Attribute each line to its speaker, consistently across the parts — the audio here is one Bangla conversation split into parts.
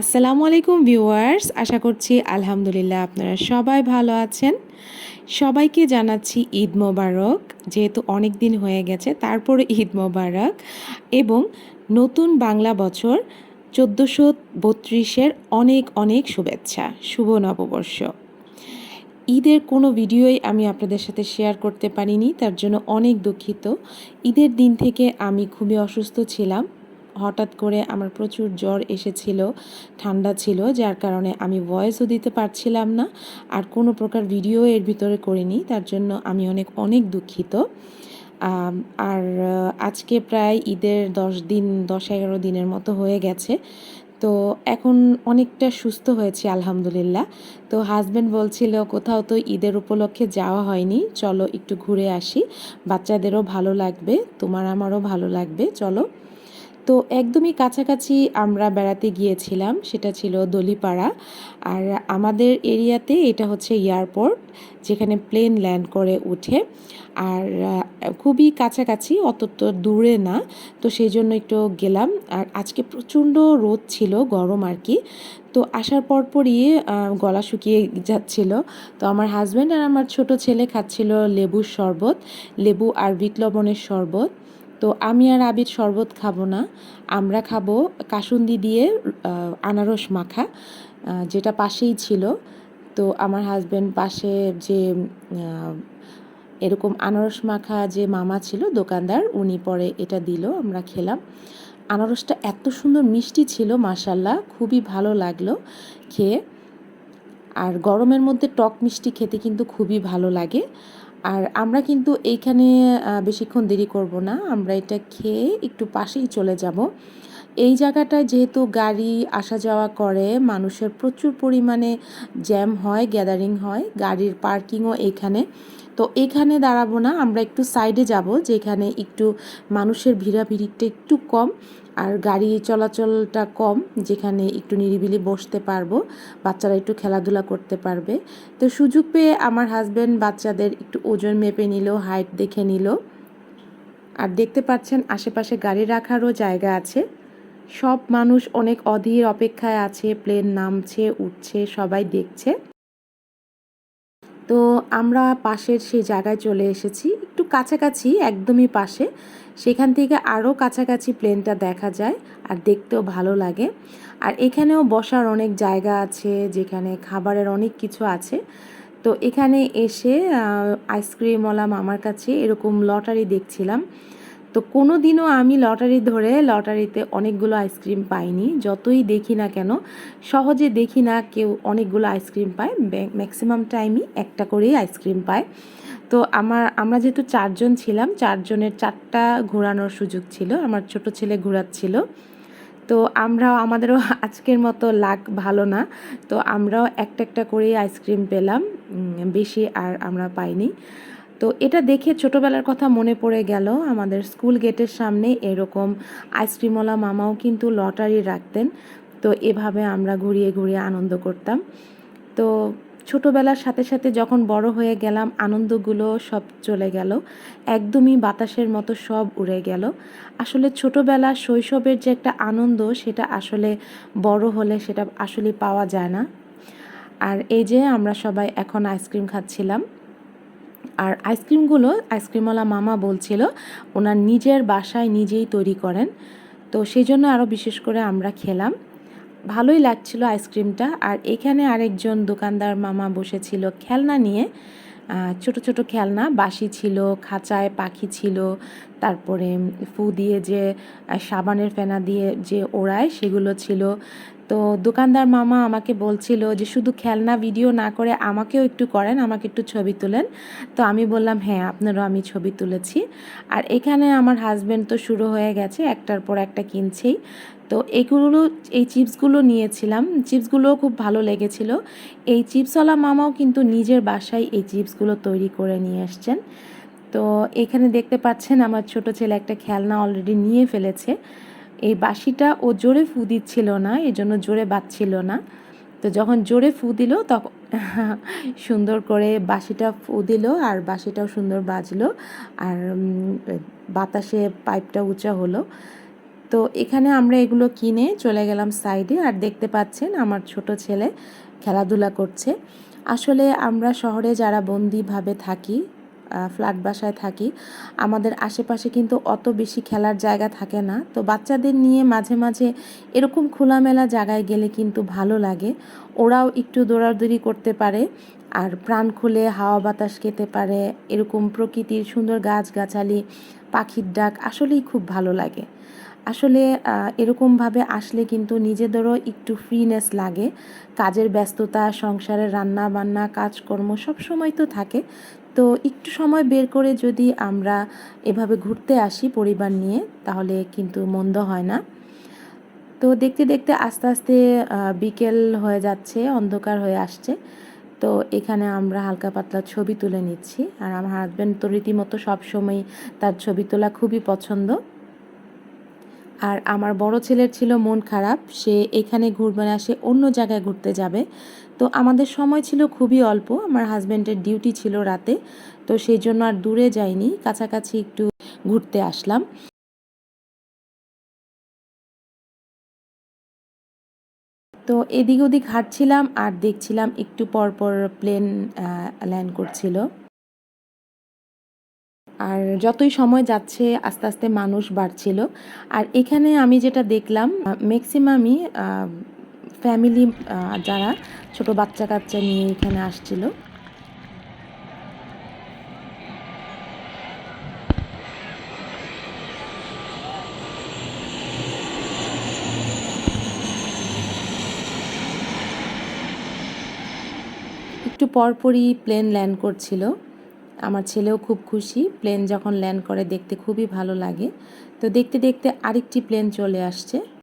Speaker 1: আসসালামু আলাইকুম ভিউয়ার্স, আশা করছি আলহামদুলিল্লাহ আপনারা সবাই ভালো আছেন। সবাইকে জানাচ্ছি ঈদ মোবারক, যেহেতু অনেক দিন হয়ে গেছে, তারপরে ঈদ মোবারক এবং নতুন বাংলা বছর চোদ্দোশো বত্রিশের অনেক অনেক শুভেচ্ছা, শুভ নববর্ষ। ঈদের কোনো ভিডিওই আমি আপনাদের সাথে শেয়ার করতে পারিনি, তার জন্য অনেক দুঃখিত। ঈদের দিন থেকে আমি খুবই অসুস্থ ছিলাম হঠাৎ করে আমার প্রচুর জ্বর এসেছিল, ঠান্ডা ছিল, যার কারণে আমি ভয়েসও দিতে পারছিলাম না, আর কোনো প্রকার ভিডিও এর ভিতরে করিনি, তার জন্য আমি অনেক অনেক দুঃখিত। আর আজকে প্রায় ঈদের দশ দিন, দশ এগারো দিনের মতো হয়ে গেছে। তো এখন অনেকটা সুস্থ হয়েছি, আলহামদুলিল্লাহ। তো হাজব্যান্ড বলছিল, কোথাও তো ঈদের উপলক্ষে যাওয়া হয়নি, চলো একটু ঘুরে আসি। বাচ্চাদেরও ভালো লাগবে, তোমার আমারও ভালো লাগবে, চলো। তো একদমই কাছাকাছি আমরা বেড়াতে গিয়েছিলাম, সেটা ছিল দলিপাড়া। আর আমাদের এরিয়াতে এটা হচ্ছে এয়ারপোর্ট, যেখানে প্লেন ল্যান্ড করে উঠে। আর খুবই কাছাকাছি অত তো দূরে না। তো সেই জন্য একটু গেলাম। আর আজকে প্রচণ্ড রোদ ছিল, গরম আর কি। তো আসার পরপরই গলা শুকিয়ে যাচ্ছিল। তো আমার হাজব্যান্ড আর আমার ছোট ছেলে খাচ্ছিল লেবুর শরবত, লেবু আর বিট লবণের শরবত। তো আমি আর আবির শরবত খাব না। আমরা খাব কাসুন্দি দিয়ে আনারস মাখা যেটা পাশেই ছিল। তো আমার হাজব্যান্ড পাশে যে এরকম আনারস মাখা যে মামা ছিল, দোকানদার, উনি পরে এটা দিল, আমরা খেলাম। আনারসটা এত সুন্দর মিষ্টি ছিল মাসাল্লাহ খুবই ভালো লাগল খেয়ে। আর গরমের মধ্যে টক মিষ্টি খেতে কিন্তু খুবই ভালো লাগে। আর আমরা কিন্তু এইখানে বেশিক্ষণ দেরি করব না। আমরা এটা খেয়ে একটু পাশেই চলে যাব। এই জায়গাটায় যেহেতু গাড়ি আসা যাওয়া করে, মানুষের প্রচুর পরিমাণে জ্যাম হয়, গ্যাদারিং হয়, গাড়ির পার্কিংও এইখানে। তো এখানে দাঁড়াবো না, আমরা একটু সাইডে যাব, যেখানে একটু মানুষের ভিড়াভিড়িটা একটু কম। আর গাড়ি চলাচলটা কম, যেখানে একটু নিরিবিলি বসতে পারব, বাচ্চারা একটু খেলাধুলা করতে পারবে। তো সুযোগ পেয়ে আমার হাজব্যান্ড বাচ্চাদের একটু ওজন মেপে নিল হাইট দেখে নিল। আর দেখতে পাচ্ছেন আশেপাশে গাড়ি রাখারও জায়গা আছে। সব মানুষ অনেক অধীর অপেক্ষায় আছে প্লেন নামছে, উঠছে, সবাই দেখছে। তো আমরা পাশের সেই জায়গায় চলে এসেছি। একটু কাছাকাছি, একদমই পাশে। সেখান থেকে আরও কাছাকাছি প্লেনটা দেখা যায় আর দেখতেও ভালো লাগে। আর এখানেও বসার অনেক জায়গা আছে, যেখানে খাবারের অনেক কিছু আছে। তো এখানে এসে আইসক্রিমওয়ালা মামার কাছে এরকম লটারি দেখছিলাম। তো কোনো দিনও আমি লটারি ধরে লটারিতে অনেকগুলো আইসক্রিম পাইনি। যতই দেখি না কেন, সহজে দেখি না কেউ অনেকগুলো আইসক্রিম পায়। ম্যাক্সিমাম টাইমই একটা করেই আইসক্রিম পায়। তো আমার, আমরা যেহেতু চারজন ছিলাম, চারজনের চারটা ঘোরানোর সুযোগ ছিল। আমার ছোট ছেলে ঘোরাচ্ছিল। তো আমরাও, আমাদেরও আজকের মতো লাক ভালো না। তো আমরাও একটা একটা করেই আইসক্রিম পেলাম। বেশি আর আমরা পাইনি। তো এটা দেখে ছোটোবেলার কথা মনে পড়ে গেল। আমাদের স্কুল গেটের সামনে এরকম আইসক্রিমওয়ালা মামাও কিন্তু লটারি রাখতেন। তো এভাবে আমরা ঘুরিয়ে ঘুরিয়ে আনন্দ করতাম। তো ছোটোবেলার সাথে সাথে যখন বড় হয়ে গেলাম, আনন্দগুলো সব চলে গেল। একদমই বাতাসের মতো সব উড়ে গেল। আসলে ছোটোবেলা শৈশবের যে একটা আনন্দ, সেটা আসলে বড় হলে সেটা আসলে পাওয়া যায় না। আর এই যে আমরা সবাই এখন আইসক্রিম খাচ্ছিলাম আর আইসক্রিমগুলো আইসক্রিমওয়ালা মামা বলছিল, ওনার নিজের বাসায় নিজেই তৈরি করেন। তো সেই জন্য আরও বিশেষ করে আমরা খেলাম। ভালোই লাগছিল আইসক্রিমটা। আর এখানে আরেকজন দোকানদার মামা বসেছিল খেলনা নিয়ে। ছোট ছোট খেলনা, বাঁশি ছিল, খাঁচায় পাখি ছিল, তারপরে ফু দিয়ে যে সাবানের ফেনা দিয়ে যে ওড়ায় সেগুলো ছিল। তো দোকানদার মামা আমাকে বলছিল যে, শুধু খেলনা ভিডিও না করে আমাকেও একটু করেন, আমাকে একটু ছবি তোলেন। তো আমি বললাম হ্যাঁ আপনারও আমি ছবি তুলেছি। আর এখানে আমার হাজব্যান্ড তো শুরু হয়ে গেছে, একটার পর একটা কিনছেই। তো এগুলো, এই চিপসগুলো নিয়েছিলাম। চিপসগুলোও খুব ভালো লেগেছিল। এই চিপসওয়ালা মামাও কিন্তু নিজের বাসায় এই চিপসগুলো তৈরি করে নিয়ে আসছেন। তো এখানে দেখতে পাচ্ছেন আমার ছোট ছেলে একটা খেলনা অলরেডি নিয়ে ফেলেছে। এই বাঁশিটা ও জোরে ফু দিচ্ছিল না এই জন্য জোরে বাজছিল না। তো যখন জোরে ফু দিল তখন সুন্দর করে বাঁশিটা ফু দিল আর বাঁশিটাও সুন্দর বাজলো। আর বাতাসে পাইপটা উঁচা হলো। তো এখানে আমরা এগুলো কিনে চলে গেলাম সাইডে আর দেখতে পাচ্ছেন আমার ছোট ছেলে খেলাধুলা করছে। আসলে আমরা শহরে যারা বন্দিভাবে থাকি ফ্ল্যাট বাসায় থাকি, আমাদের আশেপাশে কিন্তু অত বেশি খেলার জায়গা থাকে না। তো বাচ্চাদের নিয়ে মাঝে মাঝে এরকম খোলামেলা জায়গায় গেলে কিন্তু ভালো লাগে। ওরাও একটু দৌড়াদৌড়ি করতে পারে, আর প্রাণ খুলে হাওয়া বাতাস খেতে পারে, এরকম প্রকৃতির সুন্দর গাছগাছালি, পাখির ডাক আসলেই খুব ভালো লাগে। আসলে এরকমভাবে আসলে কিন্তু নিজেদেরও একটু ফ্রিনেস লাগে। কাজের ব্যস্ততা সংসারের রান্না বান্না কাজকর্ম সব সময় তো থাকে। তো একটু সময় বের করে যদি আমরা এভাবে ঘুরতে আসি পরিবার নিয়ে, তাহলে কিন্তু মন্দ হয় না। তো দেখতে দেখতে আস্তে আস্তে বিকেল হয়ে যাচ্ছে, অন্ধকার হয়ে আসছে। তো এখানে আমরা হালকা পাতলা ছবি তুলে নিচ্ছি। আর আমার হাজব্যান্ড তো রীতিমতো সবসময় তার ছবি তোলা খুবই পছন্দ। আর আমার বড় ছেলের ছিল মন খারাপ, সে এখানে ঘুরবে না, সে অন্য জায়গায় ঘুরতে যাবে। তো আমাদের সময় ছিল খুবই অল্প, আমার হাজব্যান্ডের ডিউটি ছিল রাতে, তো সেই জন্য আর দূরে যাইনি, কাছাকাছি একটু ঘুরতে আসলাম। তো এদিক ওদিক হাঁটছিলাম আর দেখছিলাম একটু পর পর প্লেন ল্যান্ড করছিল। আর যতই সময় যাচ্ছে, আস্তে আস্তে মানুষ বাড়ছিল। আর এখানে আমি যেটা দেখলাম ম্যাক্সিমামই ফ্যামিলি যারা ছোট বাচ্চা কাচ্চা নিয়ে এখানে আসছিল। একটু পরপরই প্লেন ল্যান্ড করছিল। আমার ছেলেও খুব খুশি। প্লেন যখন ল্যান্ড করে দেখতে খুবই ভালো লাগে। তো দেখতে দেখতে আরেকটি প্লেন চলে আসছে।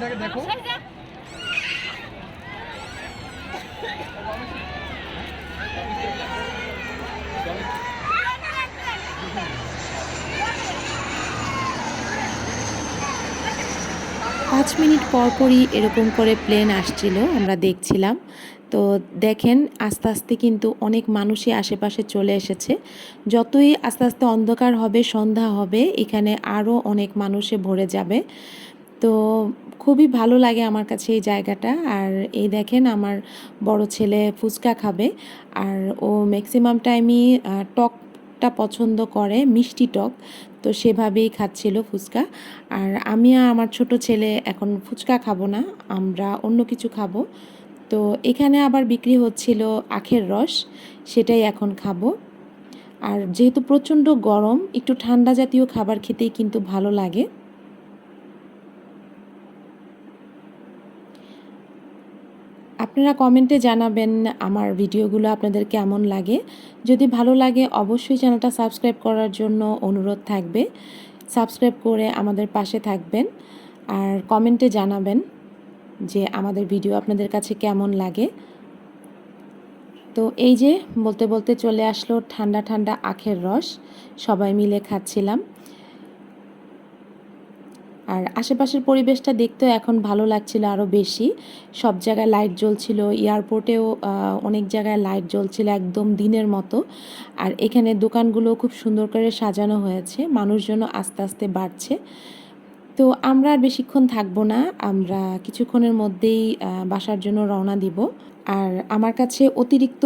Speaker 2: প্লেনটাকে দেখো।
Speaker 1: পাঁচ মিনিট পর পরই এরকম করে প্লেন আসছিল আমরা দেখছিলাম। তো দেখেন আস্তে আস্তে কিন্তু অনেক মানুষই আশেপাশে চলে এসেছে। যতই আস্তে আস্তে অন্ধকার হবে সন্ধ্যা হবে এখানে আরও অনেক মানুষে ভরে যাবে। তো খুবই ভালো লাগে আমার কাছে এই জায়গাটা। আর এই দেখেন আমার বড় ছেলে ফুচকা খাবে। আর ও ম্যাক্সিমাম টাইমই টক টকটা পছন্দ করে, মিষ্টি টক। তো সেভাবেই খাচ্ছিল ফুচকা। আর আমি আর আমার ছোট ছেলে এখন ফুচকা খাব না, আমরা অন্য কিছু খাব। তো এখানে আবার বিক্রি হচ্ছিল আখের রস, সেটাই এখন খাব। আর যেহেতু প্রচণ্ড গরম, একটু ঠান্ডা জাতীয় খাবার খেতেই কিন্তু ভালো লাগে। আপনারা কমেন্টে জানাবেন আমার ভিডিওগুলো আপনাদের কেমন লাগে। যদি ভালো লাগে, অবশ্যই চ্যানেলটা সাবস্ক্রাইব করার জন্য অনুরোধ থাকবে। সাবস্ক্রাইব করে আমাদের পাশে থাকবেন আর কমেন্টে জানাবেন যে আমাদের ভিডিও আপনাদের কাছে কেমন লাগে। তো এই যে বলতে বলতে চলে আসলো ঠান্ডা ঠান্ডা আখের রস, সবাই মিলে খাচ্ছিলাম। আর আশেপাশের পরিবেশটা দেখতেও এখন ভালো লাগছিল আরও বেশি। সব জায়গায় লাইট জ্বলছিল এয়ারপোর্টেও অনেক জায়গায় লাইট জ্বলছিল একদম দিনের মতো। আর এখানে দোকানগুলো খুব সুন্দর করে সাজানো হয়েছে, মানুষজনও আস্তে আস্তে বাড়ছে। তো আমরা আর বেশিক্ষণ থাকব না। আমরা কিছুক্ষণের মধ্যেই বাসার জন্য রওনা দিব। আর আমার কাছে অতিরিক্ত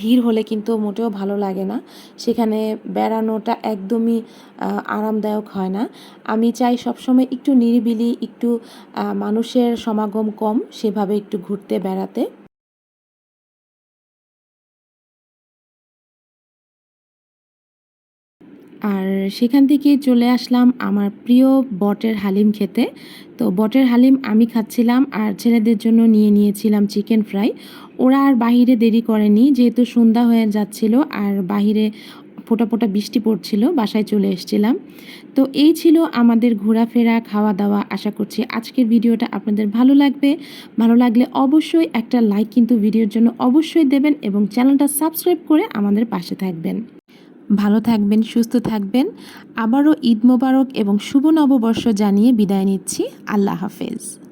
Speaker 1: ভিড় হলে কিন্তু মোটেও ভালো লাগে না। সেখানে বেড়ানোটা একদমই আরামদায়ক হয় না। আমি চাই সবসময় একটু নিরিবিলি, একটু মানুষের সমাগম কম, সেভাবে একটু ঘুরতে, বেড়াতে। আর সেখান থেকে চলে আসলাম আমার প্রিয় বটের হালিম খেতে। তো বটের হালিম আমি খাচ্ছিলাম আর ছেলেদের জন্য নিয়ে নিয়েছিলাম চিকেন ফ্রাই। ওরা আর বাহিরে দেরি করেনি, যেহেতু সন্ধ্যা হয়ে যাচ্ছিল আর বাহিরে ফোটা ফোটা বৃষ্টি পড়ছিল, বাসায় চলে এসেছিলাম। তো এই ছিল আমাদের ঘোরাফেরা খাওয়া দাওয়া আশা করছি আজকের ভিডিওটা আপনাদের ভালো লাগবে। ভালো লাগলে অবশ্যই একটা লাইক কিন্তু ভিডিওর জন্য অবশ্যই দেবেন এবং চ্যানেলটা সাবস্ক্রাইব করে আমাদের পাশে থাকবেন। ভালো থাকবেন, সুস্থ থাকবেন। আবারও ঈদ মোবারক এবং শুভ নববর্ষ জানিয়ে বিদায় নিচ্ছি। আল্লাহ হাফেজ।